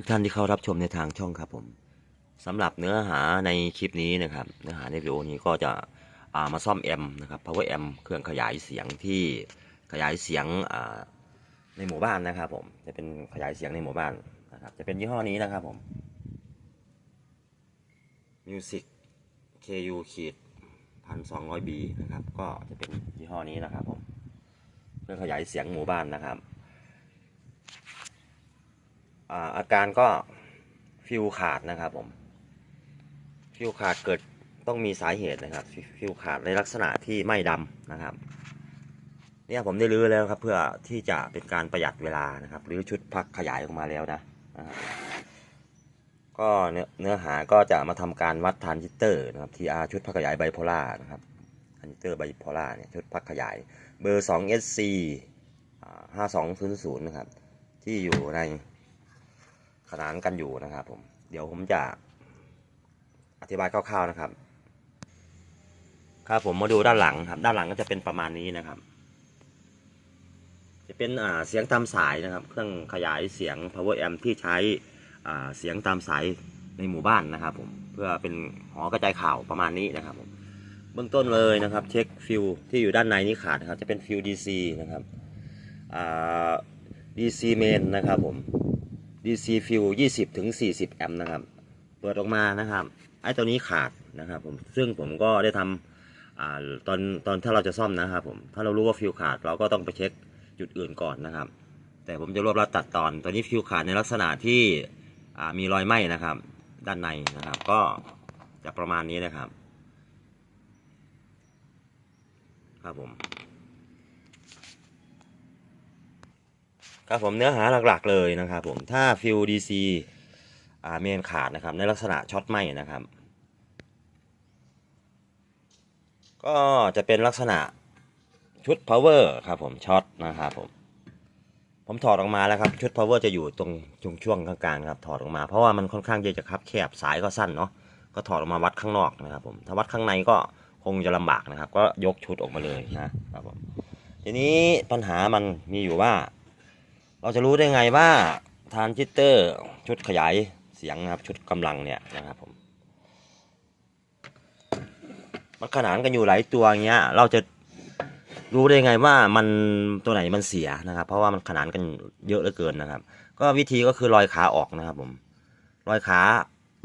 ทุกท่านที่เข้ารับชมในทางช่องครับผมสำหรับเนื้อหาในคลิปนี้นะครับ เนื้อหาในวิดีโอนี้ก็จะามาซ่อมแอมนะครับ power amp เครื่องขยายเสียงที่ขยายเสียงในหมู่บ้านนะครับผมจะเป็นขยายเสียงในหมู่บ้านนะครับ จะเป็นยี่ห้อนี้นะครับผม Music KU ขีดพันสองร้อย B นะครับ ก็จะเป็นยี่ห้อนี้นะครับผมเครื่องขยายเสียงหมู่บ้านนะครับ อาการก็ฟิวขาดนะครับผม ฟิวขาดเกิดต้องมีสาเหตุนะครับ ฟิวขาดในลักษณะที่ไม่ดำนะครับ เนี่ยผมได้รื้อแล้วครับ เพื่อที่จะเป็นการประหยัดเวลานะครับรื้อชุดพักขยายออกมาแล้วนะก็เนื้อหาก็จะมาทำการวัดทานซิสเตอร์นะครับ TR ชุดพักขยายไบโพล่านะครับทรานซิสเตอร์ไบโพล่าเนี่ยชุดพักขยายเบอร์ 2 SC อ่า5200นะครับที่อยู่ใน ขนานกันอยู่นะครับ ผม เดี๋ยวผมจะอธิบายคร่าวๆนะครับ ครับผมมาดูด้านหลังครับ ด้านหลังก็จะเป็นประมาณนี้นะครับ จะเป็นเสียงตามสายนะครับ เครื่องขยายเสียง power amp ที่ใช้เสียงตามสายในหมู่บ้านนะครับ ผมเพื่อเป็นหอกระจายข่าวประมาณนี้นะครับผมเบื้องต้นเลยนะครับ เช็คฟิวที่อยู่ด้านในนี้ขาดนะครับ จะเป็นฟิว DC นะครับ DC main นะครับผม DC Fuel 20ถึง40 แอมป์นะครับ เปิดออกมานะครับ ไอ้ตัวนี้ขาดนะครับผม ซึ่งผมก็ได้ทำอตอนตอนถ้าเราจะซ่อมนะครับผม ถ้าเรารู้ว่าฟิวขาดเราก็ต้องไปเช็คจุดอื่นก่อนนะครับ แต่ผมจะรวบรัดตัดตอน ตอนนี้ฟิวขาดในลักษณะที่มีรอยไหม้นะครับ ด้านในนะครับ ก็จะประมาณนี้นะครับ ครับผม ครับผมเนื้อหาหลักๆเลยนะครับผมถ้าฟิวดีซีอาเมนขาดนะครับ ในลักษณะช็อตไหมนะครับ ก็จะเป็นลักษณะชุด power ครับผมช็อตนะครับผมผมถอดออกมาแล้วครับชุด power จะอยู่ตรงช่วงช่วงกลางๆครับถอดออกมาเพราะว่ามันค่อนข้างที่จะคับแคบสายก็สั้นเนาะก็ถอดออกมาวัดข้างนอกนะครับผมถ้าวัดข้างในก็คงจะลำบากนะครับ ก็ยกชุดออกมาเลยนะครับผมทีนี้ปัญหามันมีอยู่ว่า เราจะรู้ได้ไงว่าทานซิสเตอร์ชุดขยายเสียงนะครับ ชุดกำลังเนี่ยนะครับผม มันขนานกันอยู่หลายตัวเงี้ย เราจะรู้ได้ไงว่ามันตัวไหนมันเสียนะครับ เพราะว่ามันขนานกันเยอะเหลือเกินนะครับ ก็วิธีก็คือรอยขาออกนะครับ ผม รอยขา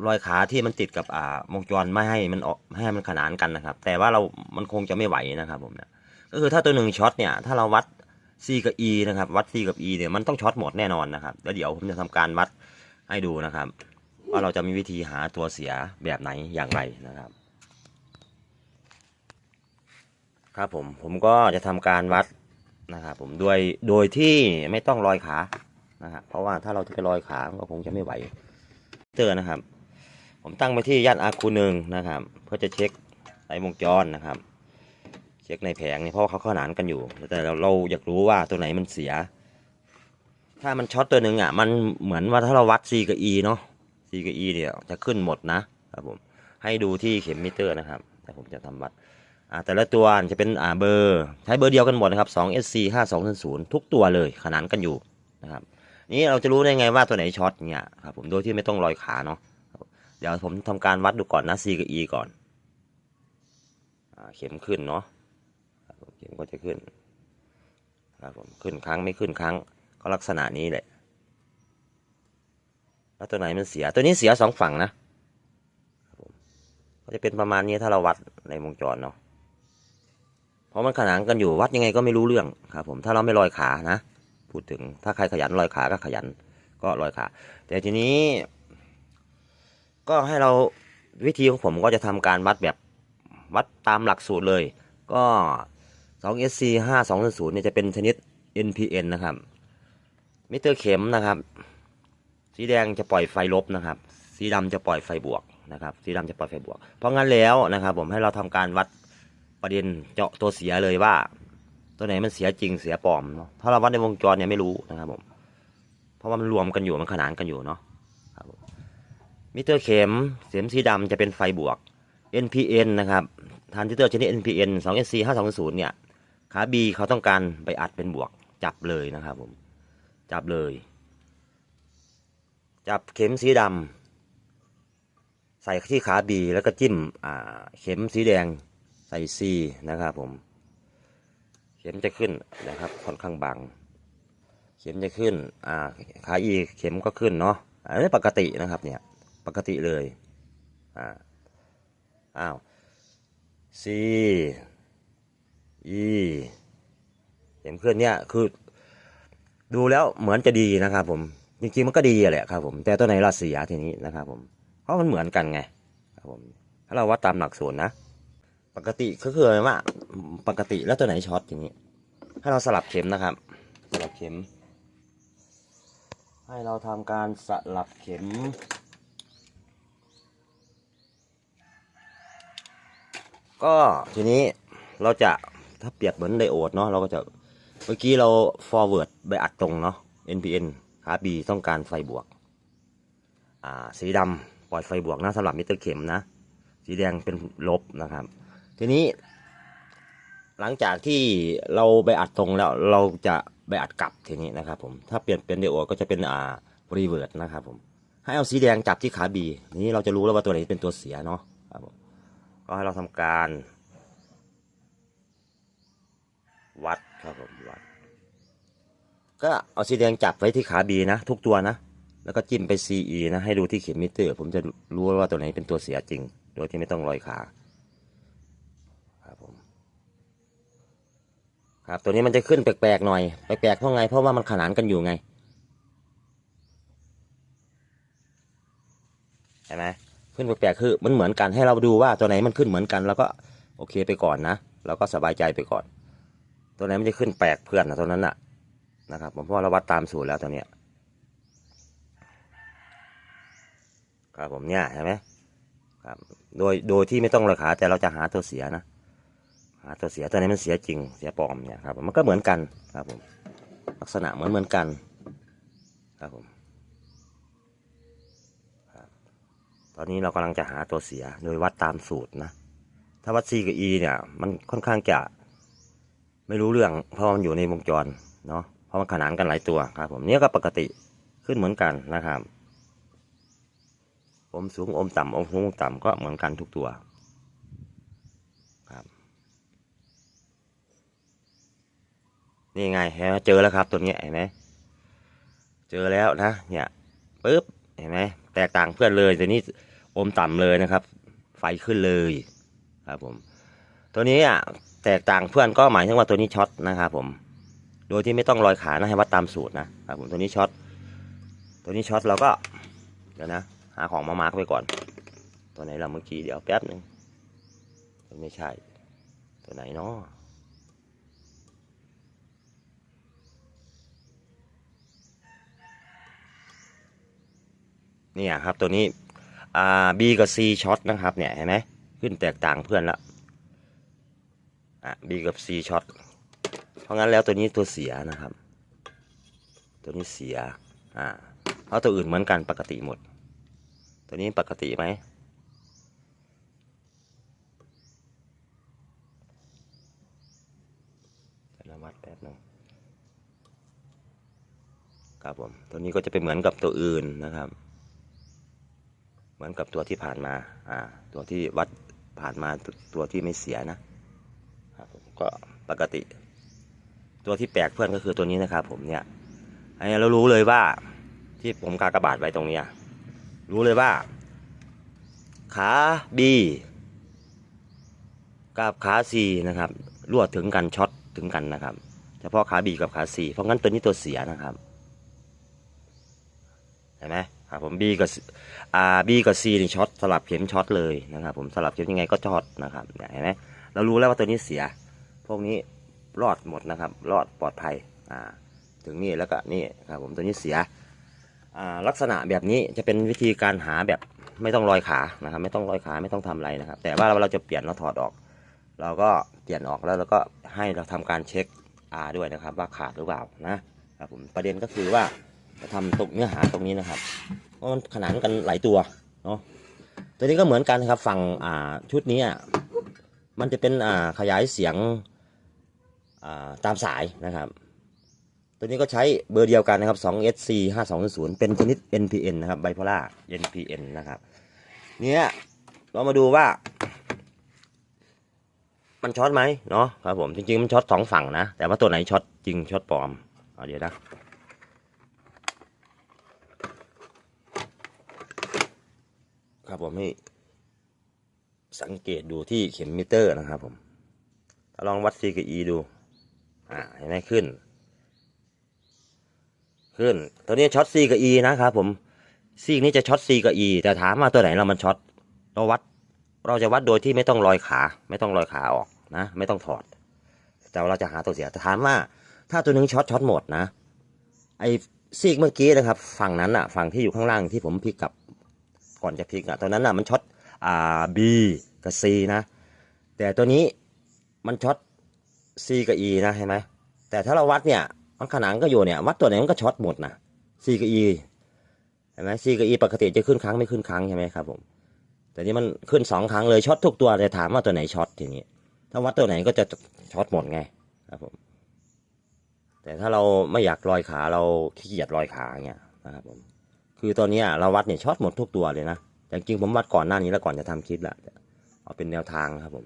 รอยขาที่มันติดกับอ่าวงจรไม่ให้มันออกไม่ให้มันขนานกันนะครับ แต่ว่าเรามันคงจะไม่ไหวนะครับ ผมนะก็คือถ้าตัวหนึ่งช็อตเนี่ย ถ้าเราวัด C กับ E นะครับ วัด C กับ E เนี่ยมันต้องช็อตหมดแน่นอนนะครับแล้วเดี๋ยวผมจะทำการวัดให้ดูนะครับ ว่าเราจะมีวิธีหาตัวเสียแบบไหนอย่างไรนะครับ ครับผมผมก็จะทำการวัดนะครับผมโดยโดยที่ไม่ต้องลอยขานะครับเพราะว่าถ้าเราจะไปลอยขามันก็คงจะไม่ไหวเตอร์นะครับ ผมตั้งไปที่ย่านอาคูหนึ่งนะครับ เพื่อจะเช็คไอ้วงจรนะครับ เช็คในแผงเนี่ยเพราะว่าเขาขนานกันอยู่ แต่เราเราอยากรู้ว่าตัวไหนมันเสีย ถ้ามันช็อตตัวหนึ่งอะ มันเหมือนว่าถ้าเราวัด C กับ E เนาะ C กับ E เนี่ยจะขึ้นหมดนะครับผมให้ดูที่เข็มมิเตอร์นะครับแต่ผมจะทำวัดอ่าแต่ละตัวจะเป็นอ่าเบอร์ใช้เบอร์เดียวกันหมดนะครับ 2 SC 5200ทุกตัวเลยขนานกันอยู่นะครับนี่เราจะรู้ได้ไงว่าตัวไหนช็อตเนี่ยครับผมโดยที่ไม่ต้องลอยขาเนาะเดี๋ยวผมทำการวัดดูก่อนนะ C กับ E ก่อนอ่าเข็มขึ้นเนาะ ครับผมก็จะขึ้นครับผมขึ้นครั้งไม่ขึ้นครั้งก็ลักษณะนี้แหละแล้วตัวไหนมันเสียตัวนี้เสียสองฝั่งนะครับผมก็จะเป็นประมาณนี้ถ้าเราวัดในวงจรเนาะเพราะมันขนานกันอยู่วัดยังไงก็ไม่รู้เรื่องครับผมถ้าเราไม่ลอยขานะพูดถึงถ้าใครขยันลอยขาก็ขยัน ก็ลอยขา แต่ทีนี้ ก็ให้เราวิธีของผมก็จะทำการวัดแบบวัดตามหลักสูตรเลย ก็ 2 SC 5 2 0เนี่ยจะเป็นชนิด NPN นะครับมิเตอร์เข็มนะครับ สีแดงจะปล่อยไฟลบนะครับ สีดำจะปล่อยไฟบวกนะครับสีดำจะปล่อยไฟบวก เพราะงั้นแล้วนะครับผมให้เราทำการวัดประเด็นเจาะตัวเสียเลยว่า ตัวไหนมันเสียจริงเสียปลอมเนาะถ้าเราวัดในวงจรเนี่ยไม่รู้นะครับผมเพราะว่ามันรวมกันอยู่มันขนานกันอยู่เนาะครับมิเตอร์เข็มเสียมสีดำจะเป็นไฟบวก NPN นะครับทานซิเตอร์ชนิด NPN 2 SC 520เนี่ย ขา B เขาต้องการไปอัดเป็นบวกจับเลยนะครับผม จับเลย จับเข็มสีดำใส่ที่ขาบีแล้วก็จิ้มเข็มสีแดงใส่ซีนะครับผม เข็มจะขึ้นนะครับค่อนข้างบางเข็มจะขึ้นอ่าขาอีเข็มก็ขึ้นเนาะอันนี้ปกตินะครับเนี่ยปกติเลยอ่าอ้าวซี อีเข็มขึ้นเนี่ยคือ ดูแล้วเหมือนจะดีนะครับผมจริงๆมันก็ดีแหละครับผมแต่ตัวไหนเราเสียทีนี้นะครับผมเพราะมันเหมือนกันไงครับผมถ้าเราวัดตามหลักศูนย์นะ ปกติก็คือว่า ปกติแล้วตัวไหนช็อตทีนี้ ให้เราสลับเข็มนะครับ สลับเข็ม ให้เราทำการสลับเข็ม ก็ทีนี้เราจะ ถ้าเปรียบเหมือนไดโอดเนาะเราก็จะเมื่อกี้เรา forward ไปอัดตรงเนาะ NPN ขา B ต้องการไฟบวก อ่า สีดำปล่อยไฟบวกนะสำหรับมิเตอร์เข็มนะ สีแดงเป็นลบนะครับ ทีนี้ หลังจากที่เราไปอัดตรงแล้ว เราจะไปอัดกลับทีนี้นะครับผม ถ้าเปลี่ยนเป็นไดโอดก็จะเป็นอ่ารีเวิร์ดนะครับผม ให้เอาสีแดงจับที่ขา B นี้เราจะรู้แล้วว่าตัวไหนเป็นตัวเสียเนาะครับผมก็ให้เราทำการ วัดครับผมวัด ก็เอาสีแดงจับไว้ที่ขาบีนะ ทุกตัวนะ แล้วก็จิ้มไป CE นะ ให้ดูที่เข็มมิเตอร์ ผมจะรู้ว่าตัวไหนเป็นตัวเสียจริง โดยที่ไม่ต้องลอยขาครับผมครับตัวนี้มันจะขึ้นแปลกๆหน่อยแปลกๆเพราะไง เพราะว่ามันขนานกันอยู่ไงเห็นไหมขึ้นแปลกๆคือมันเหมือนกันให้เราดูว่าตัวไหนมันขึ้นเหมือนกัน แล้วก็โอเคไปก่อนนะเราก็สบายใจไปก่อน ตัวไหนมันจะขึ้นแปลกเพื่อนนะตัวนั้นน่ะนะครับผมเพราะว่าเราวัดตามสูตรแล้วตัวเนี้ยครับผมเนี่ยเห็นไหมครับโดยโดยที่ไม่ต้องราคาแต่เราจะหาตัวเสียนะหาตัวเสียตัวไหนมันเสียจริงเสียปลอมเนี่ยครับมันก็เหมือนกันครับผมลักษณะเหมือนเหมือนกันครับผมครับตอนนี้เรากำลังจะหาตัวเสียโดยวัดตามสูตรนะ ถ้าวัด C กับ E เนี่ย มันค่อนข้างจะ ไม่รู้เรื่อง เพราะมันอยู่ในวงจรเนาะเพราะมันขนานกันหลายตัวครับ ผมเนี่ยก็ปกติขึ้นเหมือนกันนะครับ อมสูงอมต่ำอมสูงอมต่ำก็เหมือนกันทุกตัวครับนี่ไงเห็นไหมเจอแล้วครับ ตัวนี้เห็นไหมเจอแล้วนะเนี่ยปึ๊บเห็นไหมแตกต่างเพื่อนเลยตัวนี้อมต่ำเลยนะครับ ไฟขึ้นเลยครับผม ตัวนี้อะ แตกต่างเพื่อนก็หมายถึงว่าตัวนี้ช็อตนะครับผม โดยที่ไม่ต้องลอยขานะให้วัดตามสูตรนะครับผมตัวนี้ช็อต ตัวนี้ช็อตเราก็ เดี๋ยวนะ หาของมามาร์กไว้ก่อน ตัวไหนเราเมื่อกี้เดี๋ยวแป๊บหนึ่งไม่ใช่ ตัวไหนเนาะเนี่ยครับตัวนี้อ่า B กับ C ช็อตนะครับเนี่ยเห็นไหมขึ้นแตกต่างเพื่อนละ อะ B กับ C ช็อต เพราะงั้นแล้วตัวนี้ตัวเสียนะครับ ตัวนี้เสีย อ่าเพราะตัวอื่นเหมือนกันปกติหมด ตัวนี้ปกติไหมเดี๋ยวเราวัดแป๊บหนึงครับผม ตัวนี้ก็จะเป็นเหมือนกับตัวอื่นนะครับ เหมือนกับตัวที่ผ่านมา อ่า ตัวที่วัดผ่านมาตัวที่ไม่เสียนะ ก็ปกติ ตัวที่แปลกเพื่อนก็คือตัวนี้นะครับผมเนี่ยอันนี้เรารู้เลยว่าที่ผมกากระบาดไว้ตรงเนี้ยรู้เลยว่า ขา B กับขา C นะครับรั่วถึงกันช็อตถึงกันนะครับ เฉพาะขา B กับขา C เพราะงั้นตัวนี้ตัวเสียนะครับเห็นไหมครับผม B กับอ่า B กับ C นี่ช็อตสลับเข็มช็อตเลยนะครับ ผมสลับเข็มยังไงก็ช็อตนะครับเห็นไหมเรารู้แล้วว่าตัวนี้เสีย วกนี้รอดหมดนะครับ รอดปลอดภัยอ่าถึงนี่แล้วก็นี่ครับผมตัวนี้เสียอ่าลักษณะแบบนี้จะเป็นวิธีการหาแบบไม่ต้องลอยขานะครับ ไม่ต้องลอยขาไม่ต้องทำอะไรนะครับ แต่ว่าเราเราจะเปลี่ยนเราถอดออก เราก็เปลี่ยนออกแล้วเราก็ให้เราทำการเช็ค R ด้วยนะครับ ว่าขาดหรือเปล่านะครับผมประเด็นก็คือว่าจะทำตรงเนื้อหาตรงนี้นะครับเพราะมันขนานกันหลายตัวเนาะตัวนี้ก็เหมือนกันครับฝั่งอ่าชุดนี้มันจะเป็นอ่าขยายเสียง ตามสายนะครับ ตัวนี้ก็ใช้เบอร์เดียวกันนะครับ 2SC 5200เป็นชนิด NPN นะครับไบโพล่า NPN นะครับ เนี่ยเรามาดูว่า มันช็อตไหมเนาะครับผมจริงๆ มันช็อตสองฝั่งนะ แต่ว่าตัวไหนช็อตจริงช็อตปลอมเอาเดี๋ยวนะครับผมให้สังเกตดูที่เข็มมิเตอร์นะครับผมลองวัด C กับ E ดู อ่าเห็นไหมขึ้น ขึ้น ตัวนี้ช็อต C กับ E นะครับผมซีกนี้จะช็อต C กับ E แต่ถามว่าตัวไหนเรามันช็อตเราวัด เราจะวัดโดยที่ไม่ต้องลอยขา ไม่ต้องลอยขาออกนะ ไม่ต้องถอด แต่เราจะหาตัวเสียแต่ถามว่า ถ้าตัวหนึงช็อตช็อตหมดนะ ไอซีกเมื่อกี้นะครับ ฝั่งนั้นอะฝั่งที่อยู่ข้างล่างที่ผมพลิกกับก่อนจะพลิกอะตอนนั้นอะมันช็อตอ่า B กับ C นะ แต่ตัวนี้มันช็อต C กับ E นะเห็นไหมแต่ถ้าเราวัดเนี่ยมันขนานก็อยู่เนี่ยวัดตัวไหนมันก็ช็อตหมดนะ C กับ E เห็นไหม C กับ E ปกติจะขึ้นครั้งไม่ขึ้นครั้งใช่ไหมครับผมแต่นี่มันขึ้นสองครั้งเลยช็อตทุกตัวแต่ถามว่าตัวไหนช็อตทีนี้ ถ้าวัดตัวไหนก็จะช็อตหมดไงครับผมแต่ถ้าเราไม่อยากลอยขาเราขี้เกียจลอยขาเงี้ยนะครับผมคือตอนนี้เราวัดเนี่ยช็อตหมดทุกตัวเลยนะแต่จริงผมวัดก่อนหน้านี้แล้วก่อนจะทำคลิปแหละเอาเป็นแนวทางครับผม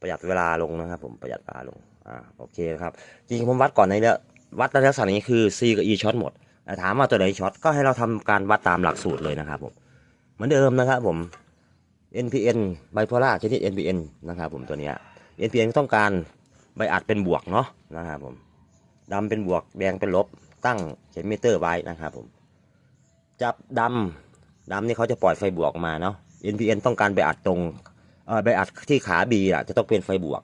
ประหยัดเวลาลงนะครับ ผมประหยัดเวลาลงอ่าโอเคครับจริงผมวัดก่อนในเนี้ยวัดในลักษณะนี้คือ C กับ E ช็อตหมดแต่ถามว่าตัวไหนช็อตก็ให้เราทำการวัดตามหลักสูตรเลยนะครับผมเหมือนเดิมนะครับผม NPN ไบโพล่าชนิด NPN นะครับผมตัวนี้ NPN ต้องการใบอัดเป็นบวกเนาะนะครับผมดำเป็นบวกแดงเป็นลบตั้งเข็มมิเตอร์ไว้นะครับผมจับดำดำนี่เขาจะปล่อยไฟบวกออกมาเนาะ NPN ต้องการใบอัดตรง ใบอัดที่ขา B อะจะต้องเป็นไฟบวก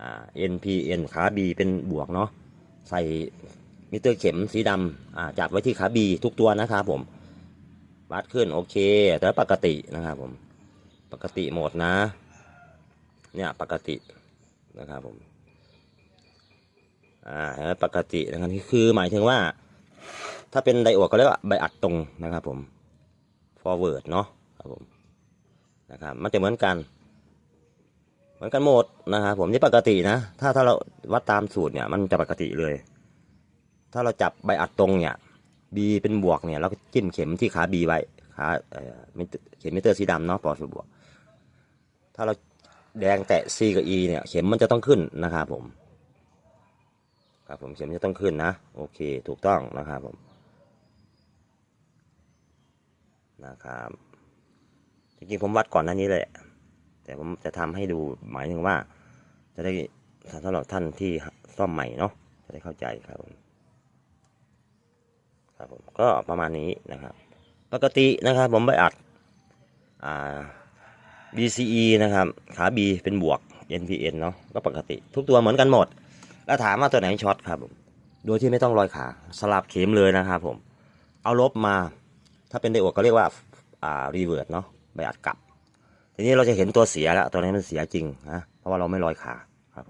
อ่า NPN ขา B เป็นบวกเนาะใส่มิเตอร์เข็มสีดำอ่าจับไว้ที่ขา B ทุกตัวนะครับผมวัดขึ้นโอเค แต่ปกตินะครับผมปกติหมดนะ เนี่ยปกตินะครับผมอ่าแล้วปกตินะครับนี่คือหมายถึงว่า ถ้าเป็นไดโอดก็เรียกว่าใบอัดตรงนะครับผม forward เนาะครับผม นะครับมันจะเหมือนกัน เหมือนกันหมดนะครับผมนี่ปกตินะ ถ้าถ้าเราวัดตามสูตรเนี่ยมันจะปกติเลย ถ้าเราจับใบอัดตรงเนี่ย B เป็นบวกเนี่ยเราก็จิ้มเข็มที่ขา B ไว้ขาเอ่อเข็มมิเตอร์สีดำเนาะปลอดไฟบวก ถ้าเราแดงแตะ C กับ E เนี่ย เข็มมันจะต้องขึ้นนะครับผม ครับผมเข็มจะต้องขึ้นนะ โอเค ถูกต้องนะครับผม นะครับ จริงๆผมวัดก่อนหน้านี้เลยแต่ผมจะทำให้ดูหมายถึงว่า จะได้สำหรับท่านที่ซ่อมใหม่เนาะจะได้เข้าใจครับผมครับผมก็ประมาณนี้นะครับ ปกตินะครับ ผมไปอัดอ่า BCE นะครับขา B เป็นบวก NPN เนาะก็ปกติ ทุกตัวเหมือนกันหมด แล้วถามว่าตัวไหนช็อตครับผมโดยที่ไม่ต้องลอยขาสลับเข็มเลยนะครับผม เอาลบมา ถ้าเป็นไดโอดก็เรียกว่าอ่ารีเวิร์ดเนาะ ไปอัดกลับ ทีนี้เราจะเห็นตัวเสียแล้วตัวนี้มันเสียจริงนะเพราะว่าเราไม่ลอยขาครับ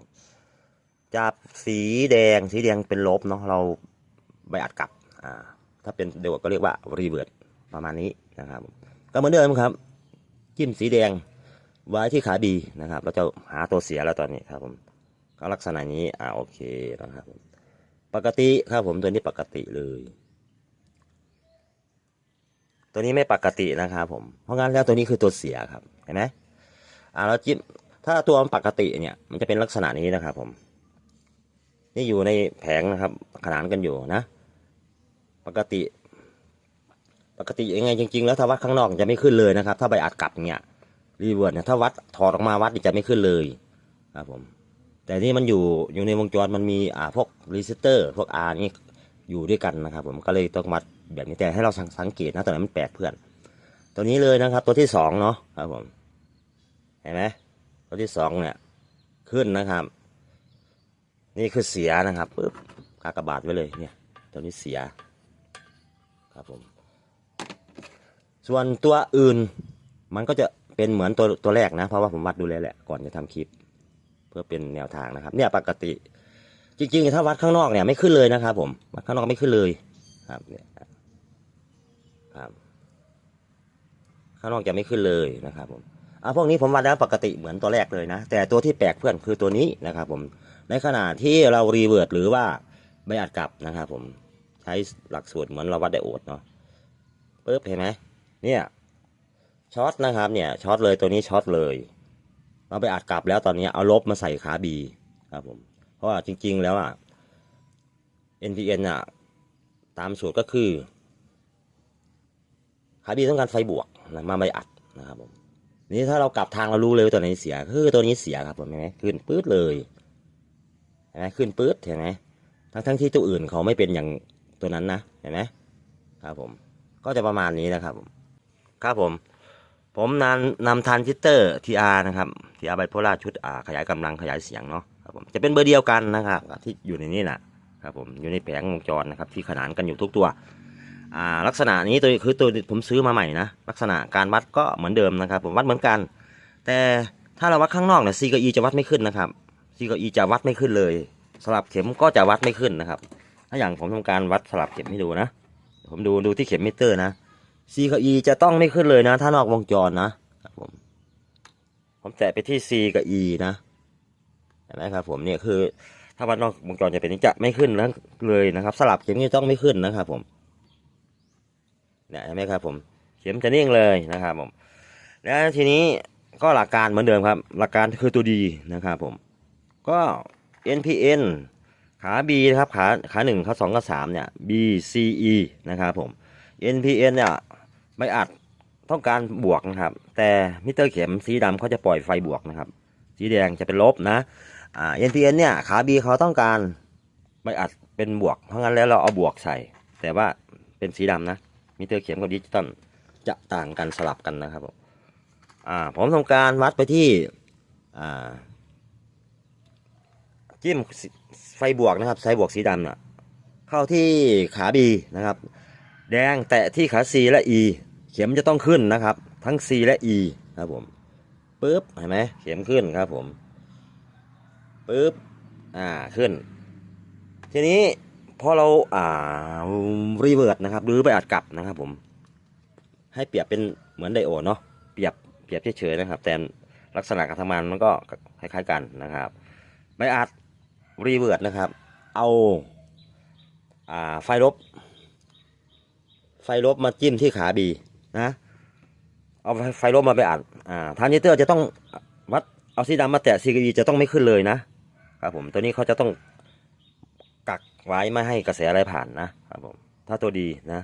จับสีแดงสีแดงเป็นลบเนาะเราไปอัดกลับอ่าถ้าเป็นเดวก็เรียกว่ารีเวิร์ดประมาณนี้นะครับ ก็เหมือนเดิมครับ จิ้มสีแดงไว้ที่ขาบีนะครับ เราจะหาตัวเสียแล้วตอนนี้ครับผมก็ลักษณะนี้อ่าโอเคนะครับผมปกติครับผมตัวนี้ปกติเลย ตัวนี้ไม่ปกตินะครับผม เพราะงั้นแล้วตัวนี้คือตัวเสียครับ เห็นไหมอ่าเราจิ้มถ้าตัวมันปกติเนี่ย มันจะเป็นลักษณะนี้นะครับผม นี่อยู่ในแผงนะครับ ขนานกันอยู่นะ ปกติ ปกติยังไงจริง ๆ แล้วถ้าวัดข้างนอกจะไม่ขึ้นเลยนะครับ ถ้าใบอัดกลับเนี่ยรีเวิร์ดเนี่ยถ้าวัดถอดออกมาวัดจะไม่ขึ้นเลยครับผม แต่นี่มันอยู่อยู่ในวงจรมันมีอ่าพวกรีเซเตอร์พวก R นี่อยู่ด้วยกันนะครับ ผมก็เลยต้องวัด แบบนี้แต่ให้เราสังเกตนะตัวไหนมันแปลกเพื่อน ตัวนี้เลยนะครับ ตัวที่สองเนาะครับผมเห็นไหมตัวที่สองเนี่ยขึ้นนะครับ นี่คือเสียนะครับปึ๊บกากบาทไว้เลยเนี่ยตัวนี้เสียครับผมส่วนตัวอื่นมันก็จะเป็นเหมือนตัวตัวแรกนะ เพราะว่าผมวัดดูแลแหละก่อนจะทำคลิป เพื่อเป็นแนวทางนะครับ เนี่ยปกติ จริงๆ ถ้าวัดข้างนอกเนี่ยไม่ขึ้นเลยนะครับ ผมวัดข้างนอกไม่ขึ้นเลยครับเนี่ยครับ ข้างนอกจะไม่ขึ้นเลยนะครับผมอะพวกนี้ผมวัดแล้วปกติเหมือนตัวแรกเลยนะ แต่ตัวที่แปลกเพื่อนคือตัวนี้นะครับผมในขณะที่เรารีเวิร์ดหรือว่าใบอัดกลับนะครับผมใช้หลักสูตรเหมือนเราวัดไดโอดเนาะปึ๊บเห็นไหมเนี่ยช็อตนะครับเนี่ยช็อตเลยตัวนี้ช็อตเลยเราไปอัดกลับแล้วตอนนี้เอาลบมาใส่ขาบีครับผมเพราะว่าจริง ๆ แล้วอะ NPN อะตามสูตรก็คือขาบีต้องการไฟบวก นะมาใบอัดนะครับผมนี่ถ้าเรากลับทางเรารู้เลยว่าตัวไหนเสียคือตัวนี้เสียครับผมเห็นไหมขึ้นปื๊ดเลยเห็นไหมขึ้นปื๊ดเห็นไหมทั้งทั้งที่ตัวอื่นเขาไม่เป็นอย่างตัวนั้นนะเห็นไหมครับผมก็จะประมาณนี้นะครับผมครับผมผมนำนำทานจิตเตอร์ TR นะครับ TR ไบโพล่าชุดอ่าขยายกำลังขยายเสียงเนาะครับผมจะเป็นเบอร์เดียวกันนะครับที่อยู่ในนี้นะครับผมอยู่ในแผงวงจรนะครับที่ขนานกันอยู่ทุกตัว อ่าลักษณะนี้ตัวคือตัวผมซื้อมาใหม่นะลักษณะการวัดก็เหมือนเดิมนะครับ ผมวัดเหมือนกัน แต่ถ้าเราวัดข้างนอกเนี่ย C กับ E จะวัดไม่ขึ้นนะครับ C กับ E จะวัดไม่ขึ้นเลยสลับเข็มก็จะวัดไม่ขึ้นนะครับ ถ้าอย่างผมทำการวัดสลับเข็มให้ดูนะ ผมดูดูที่เข็มมิเตอร์นะ C กับ E จะต้องไม่ขึ้นเลยนะ ถ้านอกวงจรนะครับผมผมแตะไปที่ C กับ E นะเห็นไหมครับ ผมเนี่ยคือ ถ้าวัดนอกวงจรจะเป็นนี้จะไม่ขึ้นเลยนะครับ สลับเข็มนี่ต้องไม่ขึ้นนะครับผม เนี่ยเห็นไหมครับผมเข็มจะนิ่งเลยนะครับผมแล้วทีนี้ก็หลักการเหมือนเดิมครับ หลักการคือตัวดีนะครับผมก็ NPN ขา B นะครับขาขาหนึ่งขาสองขาสามเนี่ย B C E นะครับผม NPN เนี่ยไม่อัดต้องการบวกนะครับ แต่มิเตอร์เข็มสีดำเขาจะปล่อยไฟบวกนะครับ สีแดงจะเป็นลบนะอ่า NPN เนี่ยขา B เขาต้องการไม่อัดเป็นบวก เพราะงั้นแล้วเราเอาบวกใส่ แต่ว่าเป็นสีดำนะ มิเตอร์เข็มกับดิจิตอลจะต่างกันสลับกันนะครับผมอ่าผมทำการวัดไปที่อ่าจิ้มไฟบวกนะครับไฟบวกสีดำเน่ะเข้าที่ขา B นะครับ แดงแตะที่ขา C และ E เข็มจะต้องขึ้นนะครับ ทั้ง C และ E ครับผมปึ๊บเห็นไหมเข็มขึ้นครับผมปึ๊บอ่าขึ้น ทีนี้ พอเราอ่ารีเวิร์ดนะครับ หรือไปอัดกลับนะครับ ผม ให้เปรียบเป็นเหมือนไดโอดเนาะเปรียบเปรียบเฉยๆนะครับ แต่ลักษณะการทำงานมันก็คล้ายๆกันนะครับไปอัดรีเวิร์ดนะครับ เอาอ่าไฟลบ ไฟลบมาจิ้มที่ขาบีนะเอาไฟลบมาไปอัดอ่าทานซิเตอร์จะต้องวัดเอาสีดำมาแตะซีกีจะต้องไม่ขึ้นเลยนะครับผมตัวนี้เขาจะต้อง ไว้ไม่ให้กระแสอะไรผ่านนะครับผมถ้าตัวดีนะ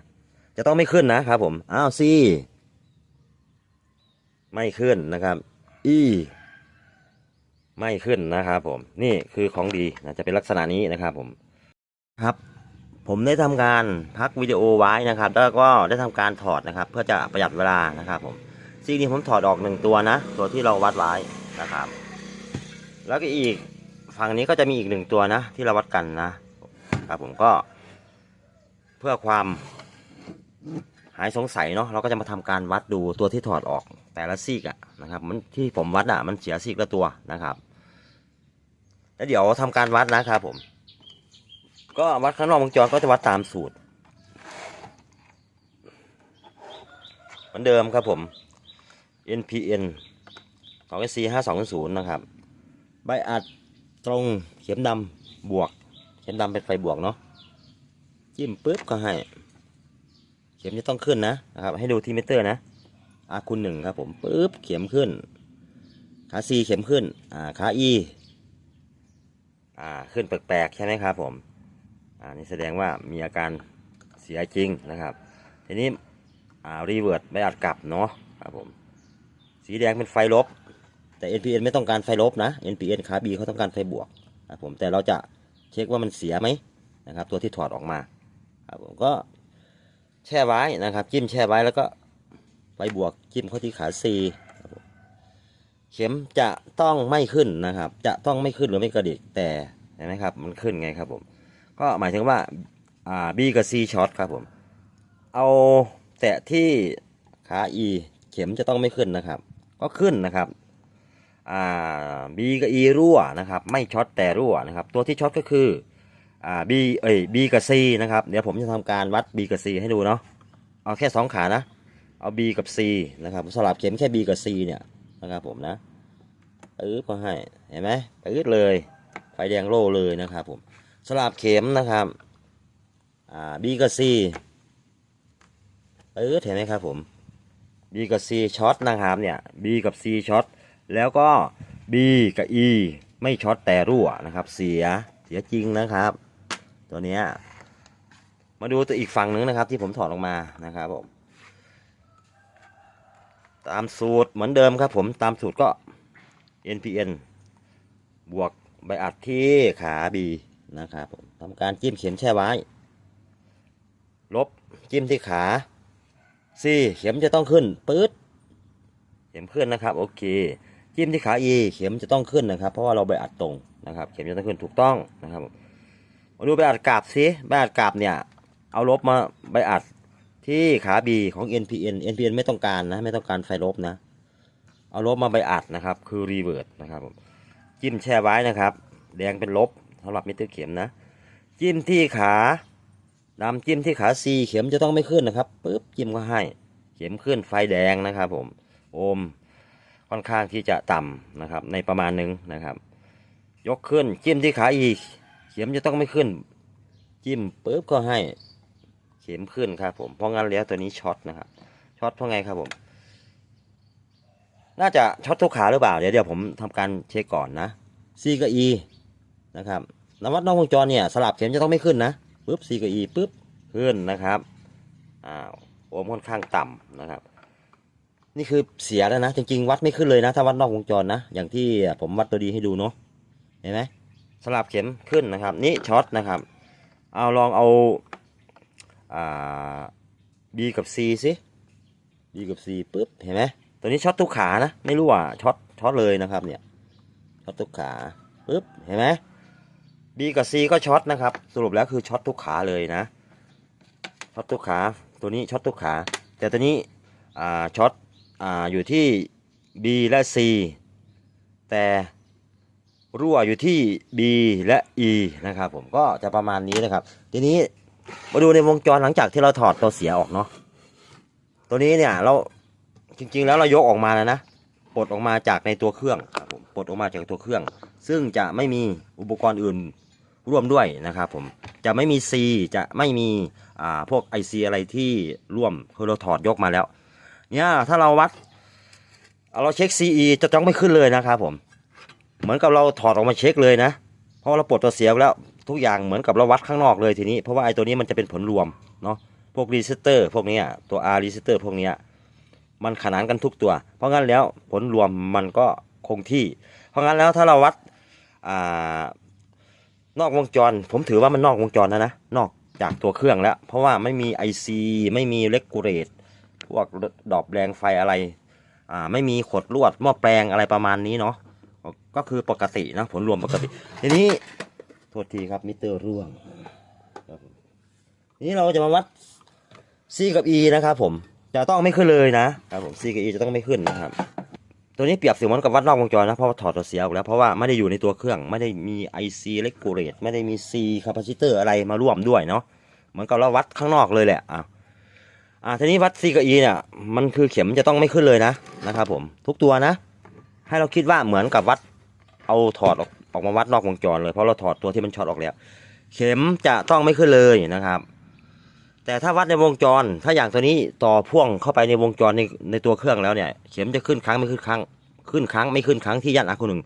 จะต้องไม่ขึ้นนะครับผมอ้าวซีไม่ขึ้นนะครับ E ไม่ขึ้นนะครับผมนี่คือของดีนะจะเป็นลักษณะนี้นะครับผมครับ ผมได้ทำการพักวิดีโอไว้นะครับ แล้วก็ได้ทำการถอดนะครับ เพื่อจะประหยัดเวลานะครับผมซีนี้ผมถอดออกหนึ่งตัวนะ ตัวที่เราวัดไว้นะครับ แล้วก็อีกฝั่งนี้ก็จะมีอีกหนึ่งตัวนะ ที่เราวัดกันนะ ครับ ผมก็ เพื่อความหายสงสัยเนาะเราก็จะมาทำการวัดดูตัวที่ถอดออกแต่ละซีกอะนะครับมันที่ผมวัดอะมันเสียซีกละตัวนะครับ แล้วเดี๋ยวทำการวัดนะครับผม ก็วัดข้างนอกวงจรก็จะวัดตามสูตรเหมือนเดิมครับผม NPN ของ SC 5 2 0นะครับ ใบอัดตรงเข็มดำบวก ข็มดำเป็นไฟบวกเนาะจิ้มปุ๊บก็ให้ เข็มจะต้องขึ้นนะนะครับ ให้ดูที่มิเตอร์นะอาคูณหนึ่งครับผมปุ๊บเข็มขึ้นขา C เข็มขึ้นอ่าขา E อ่าขึ้นแปลกๆใช่ไหมครับผมอ่านี่แสดงว่ามีอาการเสียจริงนะครับ ทีนี้อ่ารีเวิร์ดไม่อัดกลับเนาะครับผมสีแดงเป็นไฟลบ แต่ NPN ไม่ต้องการไฟลบนะ NPN ขา B เขาต้องการไฟบวกครับผมแต่เราจะ เช็คว่ามันเสียไหมนะครับ ตัวที่ถอดออกมาครับผมก็แช่ไว้นะครับ จิ้มแช่ไว้แล้วก็ไฟบวกจิ้มเข้าที่ขา C ครับผมเข็มจะต้องไม่ขึ้นนะครับ จะต้องไม่ขึ้นหรือไม่กระดิกแต่เห็นไหมครับ มันขึ้นไงครับผม ก็หมายถึงว่าอ่า B กับ C ช็อตครับผม เอาแตะที่ขา E เข็มจะต้องไม่ขึ้นนะครับ ก็ขึ้นนะครับ อ่า B กับ E รั่วนะครับ ไม่ช็อตแต่รั่วนะครับ ตัวที่ช็อตก็คืออ่า B เอ้ย B กับ C นะครับ เดี๋ยวผมจะทำการวัด B กับ C ให้ดูเนาะ เอาแค่สองขานะ เอา B กับ C นะครับสลับเข็มแค่ B กับ C เนี่ยนะครับผมนะปื๊บก็ให้ เห็นไหมปื๊ดเลย ไฟแดงโล่เลยนะครับผม สลับเข็มนะครับ อ่า B กับ C เออเห็นไหมครับผม B กับ C ช็อตนะครับเนี่ย B กับ C ช็อต แล้วก็ B กับ E ไม่ช็อตแต่รั่วนะครับ เสียเสียจริงนะครับ ตัวเนี้ยมาดูตัวอีกฝั่งหนึ่งนะครับ ที่ผมถอดออกมานะครับผมตามสูตรเหมือนเดิมครับผมตามสูตรก็ NPN บวกใบอัดที่ขา B นะครับผมทำการจิ้มเข็มแช่ไว้ ลบจิ้มที่ขา C เข็มจะต้องขึ้นปื๊ดเข็มขึ้นนะครับ โอเค จิ้มที่ขา E เข็มจะต้องขึ้นนะครับ เพราะว่าเราใบอัดตรงนะครับ เข็มจะต้องขึ้นถูกต้องนะครับมาดูใบอัดกราบสิใบอัดกราบเนี่ย เอาลบมาใบอัดที่ขา B ของ NPN NPN ไม่ต้องการนะ ไม่ต้องการไฟลบนะ เอาลบมาใบอัดนะครับ คือรีเวิร์ดนะครับจิ้มแช่ไว้นะครับ แดงเป็นลบสำหรับมิเตอร์เข็มนะ จิ้มที่ขาดำจิ้มที่ขา C เข็มจะต้องไม่ขึ้นนะครับปึ๊บจิ้มก็ให้ เข็มขึ้นไฟแดงนะครับผม โอม ค่อนข้างที่จะต่ำนะครับ ในประมาณหนึ่งนะครับ ยกขึ้นจิ้มที่ขา E เข็มจะต้องไม่ขึ้น จิ้มปึ๊บก็ให้เข็มขึ้นครับผมเพราะงั้นแล้วตัวนี้ช็อตนะครับช็อตเพราะไงครับผม น่าจะช็อตทุกขาหรือเปล่าเดี๋ยวเดี๋ยวผมทำการเช็คก่อนนะ C กับ E นะครับนวัดนอกวงจรเนี่ยสลับเข็มจะต้องไม่ขึ้นนะปุ๊บ C กับ E ปุ๊บขึ้นนะครับอ้าวโอห์มค่อนข้างต่ำนะครับ นี่คือเสียแล้วนะ จริงๆ วัดไม่ขึ้นเลยนะ ถ้าวัดนอกวงจรนะ อย่างที่ผมวัดตัวดีให้ดูเนาะ เห็นไหมสลับเข็มขึ้นนะครับ นี่ช็อตนะครับ เอาลองเอาอ่า B กับ C สิ B กับ C ปุ๊บ เห็นไหมตัวนี้ช็อตทุกขานะ ไม่รู้ว่าช็อต ช็อตเลยนะครับ เนี่ย ช็อตทุกขาปุ๊บ เห็นไหม B กับ C ก็ช็อตนะครับ สรุปแล้วคือช็อตทุกขาเลยนะ ช็อตทุกขา ตัวนี้ช็อตทุกขา แต่ตัวนี้ อ่า ช็อต อ่าอยู่ที่ B และ C แต่รั่วอยู่ที่ B และ E นะครับผมก็จะประมาณนี้นะครับ ทีนี้มาดูในวงจรหลังจากที่เราถอดตัวเสียออกเนาะตัวนี้เนี่ยเราจริงๆแล้วเรายกออกมาแล้วนะปลดออกมาจากในตัวเครื่องครับผมปลดออกมาจากตัวเครื่อง ซึ่งจะไม่มีอุปกรณ์อื่นร่วมด้วยนะครับผมจะไม่มี C จะไม่มีอ่าพวก IC อะไรที่ร่วมคือเราถอดยกมาแล้ว เนี่ยถ้าเราวัดเอาเราเช็ค CE จะต้องไม่ขึ้นเลยนะครับผม เหมือนกับเราถอดออกมาเช็คเลยนะ เพราะเราปลดตัวเสียไปแล้วทุกอย่างเหมือนกับเราวัดข้างนอกเลยทีนี้ เพราะว่าไอ้ตัวนี้มันจะเป็นผลรวมเนาะ พวกรีเซเตอร์พวกนี้ตัว R รีเซเตอร์พวกนี้มันขนานกันทุกตัว เพราะงั้นแล้วผลรวมมันก็คงที่ เพราะงั้นแล้วถ้าเราวัดอนอกวงจร ผมถือว่ามันนอกวงจรนะนะ นอกจากตัวเครื่องแล้ว เพราะว่าไม่มี IC ไม่มีเลกูเรต พวกดอกแรงไฟอะไรอ่าไม่มีขดลวดหม้อแปลงอะไรประมาณนี้เนาะก็คือปกตินะผลรวมปกติ ทีนี้โทษทีครับมิเตอร์ร่วงทีนี้เราจะมาวัด C กับ E นะครับผมจะต้องไม่ขึ้นเลยนะครับผม C กับ E จะต้องไม่ขึ้นนะครับตัวนี้เปรียบเสมือนกับวัดนอกวงจรนะเพราะว่าถอดตัวเสียออกแล้วเพราะว่าไม่ได้อยู่ในตัวเครื่องไม่ได้มี IC regulate ไม่ได้มี C capacitor อะไรมาร่วมด้วยเนาะเหมือนกับเราวัดข้างนอกเลยแหละอะ อ่าทีนี้วัด C กับ E เนี่ยมันคือเข็มจะต้องไม่ขึ้นเลยนะนะครับผมทุกตัวนะ ให้เราคิดว่าเหมือนกับวัดเอาถอดออกออกมาวัดนอกวงจรเลยเพราะเราถอดตัวที่มันช็อตออกแล้วเข็มจะต้องไม่ขึ้นเลยนะครับ แต่ถ้าวัดในวงจร ถ้าอย่างตัวนี้ต่อพ่วงเข้าไปในวงจรในในตัวเครื่องแล้วเนี่ย เข็มจะขึ้นครั้งไม่ขึ้นครั้ง ขึ้นครั้งไม่ขึ้นครั้งที่ย่านอาคูหนึ่ง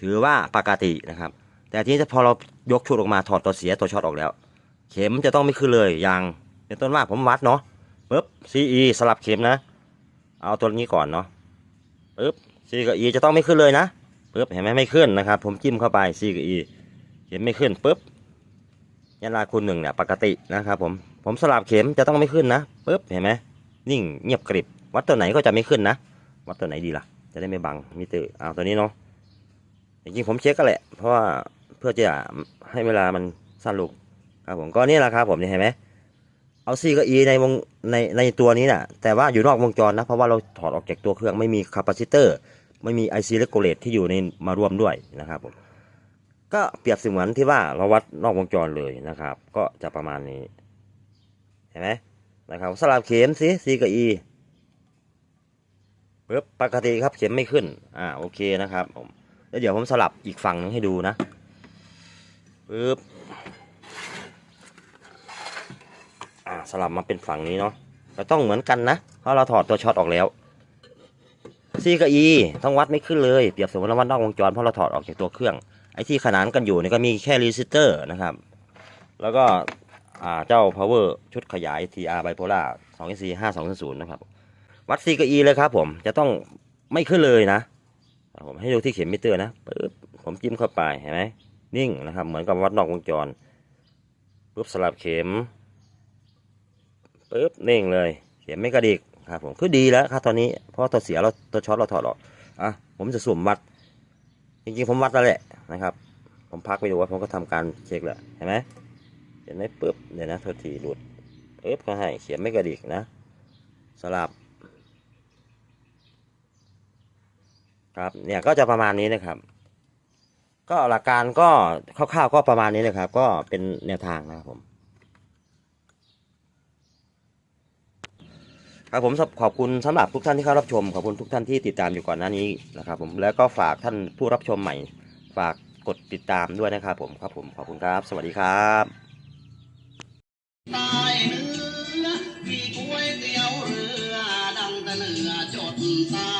ถือว่าปกตินะครับ แต่ทีนี้พอเรายกชุดออกมาถอดตัวเสียตัวช็อตออกแล้ว เข็มจะต้องไม่ขึ้นเลยอย่างในต้นว่าผมวัดเนาะ ปึ๊บ CE สลับเข็มนะ เอาตัวนี้ก่อนเนาะปึ๊บ C กับ E จะต้องไม่ขึ้นเลยนะปึ๊บเห็นไหมไม่ขึ้นนะครับ ผมจิ้มเข้าไป C กับ E เข็มไม่ขึ้นปึ๊บยันลาคูณหนึ่งเนี่ยปกตินะครับผมผมสลับเข็มจะต้องไม่ขึ้นนะปึ๊บเห็นไหมนิ่งเงียบกริบ วัดตัวไหนก็จะไม่ขึ้นนะ วัดตัวไหนดีล่ะ จะได้ไม่บังมิเตอร์เอาตัวนี้เนาะจริงๆผมเช็คก็แหละ เพราะว่าเพื่อจะให้เวลามันสั้นลงครับผมก็นี่แหละครับผมนี่เห็นไหม เอา C กับ E ในวงในในตัวนี้น่ะแต่ว่าอยู่นอกวงจรนะ เพราะว่าเราถอดออกจากตัวเครื่องไม่มีคาปาซิเตอร์ไม่มี IC regulate ที่อยู่ในมาร่วมด้วยนะครับผมก็เปรียบเสมือนที่ว่าเราวัดนอกวงจรเลยนะครับ ก็จะประมาณนี้ เห็นไหมนะครับสลับเข็มสิ C กับ E ปึ๊บปกติครับเข็มไม่ขึ้น อ่าโอเคนะครับผมแล้วเดี๋ยวผมสลับอีกฝั่งหนึงให้ดูนะปึ๊บ อ่าสลับมาเป็นฝั่งนี้เนาะก็ต้องเหมือนกันนะ เพราะเราถอดตัวช็อตออกแล้วซีกับ E ต้องวัดไม่ขึ้นเลยเปรียบเสมือนเราวัดนอกวงจรเพราะเราถอดออกจากตัวเครื่อง ไอ้ที่ขนานกันอยู่นี่ก็มีแค่รีซิสเตอร์นะครับ แล้วก็อ่าเจ้า power ชุดขยาย TR bipolar 2 c 5 2 0นะครับ วัด C กับ E เลยครับผมจะต้องไม่ขึ้นเลยนะ ผมให้ดูที่เข็มมิเตอร์นะปึ๊บผมจิ้มเข้าไปเห็นไหมนิ่งนะครับ เหมือนกับวัดนอกวงจรปุ๊บสลับเข็ม ปึ๊บเน่งเลยเข็มไม่กระดิกครับผมคือดีแล้วครับตอนนี้เพราะตัวเสียเราตัวช็อตเราถอดออกอะผมจะสุ่มวัด จริงๆผมวัดแล้วแหละนะครับ ผมพักไปดูว่าผมก็ทำการเช็คแล้วเห็นไหมเห็นไหมปึ๊บเดี๋ยวนะโทษทีหลุดปึ๊บก็ให้เขียนไม่กระดิกนะ สลับ ครับเนี่ยก็จะประมาณนี้นะครับ ก็หลักการก็คร่าวๆก็ประมาณนี้นะครับ ก็เป็นแนวทางนะครับผม ครับผมขอบคุณสำหรับทุกท่านที่เข้ารับชม ขอบคุณทุกท่านที่ติดตามอยู่ก่อนหน้านี้นะครับผมแล้วก็ฝากท่านผู้รับชมใหม่ ฝากกดติดตามด้วยนะครับผมครับผมขอบคุณครับ สวัสดีครับใต้เนื้อมีก๋วยเตี๋ยวเรือดังตะเนือจดตา